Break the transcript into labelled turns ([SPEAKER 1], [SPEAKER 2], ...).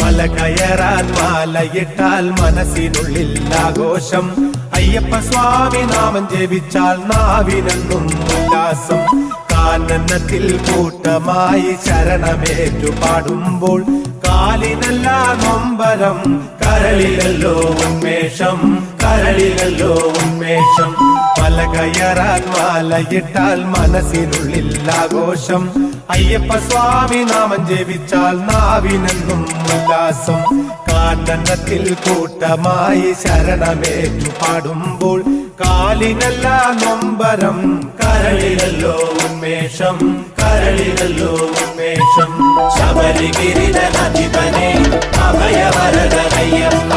[SPEAKER 1] മല കയറാൻ മാലയിട്ടാൽ മനസ്സിനുള്ളിൽ ആഘോഷം അയ്യപ്പ സ്വാമി നാമം ജപിച്ചാൽ നാവിനെന്നും ഉല്ലാസം. കാനനത്തിൽ കൂട്ടമായി ശരണമേറ്റു പാടുമ്പോൾ കാലിനല്ല നൊമ്പരം കരളിലല്ലോ ഉന്മേഷം കരളിലല്ലോ ഉന്മേഷം. മല കയറാൻ മാലയിട്ടാൽ മനസ്സിനുള്ളിൽ ആഘോഷം അയ്യപ്പ സ്വാമി നാമം ജപിച്ചാൽ നാവിനെന്നും ഉല്ലാസം. കാനനത്തിൽ കൂട്ടമായി ശരണമേറ്റു പാടുമ്പോൾ കാലിനല്ല നൊമ്പരം കരളിലല്ലോ ഉന്മേഷം കരളിലല്ലോ ഉന്മേഷം. ശബരിഗിരി അഭയവരദയ്യപ്പ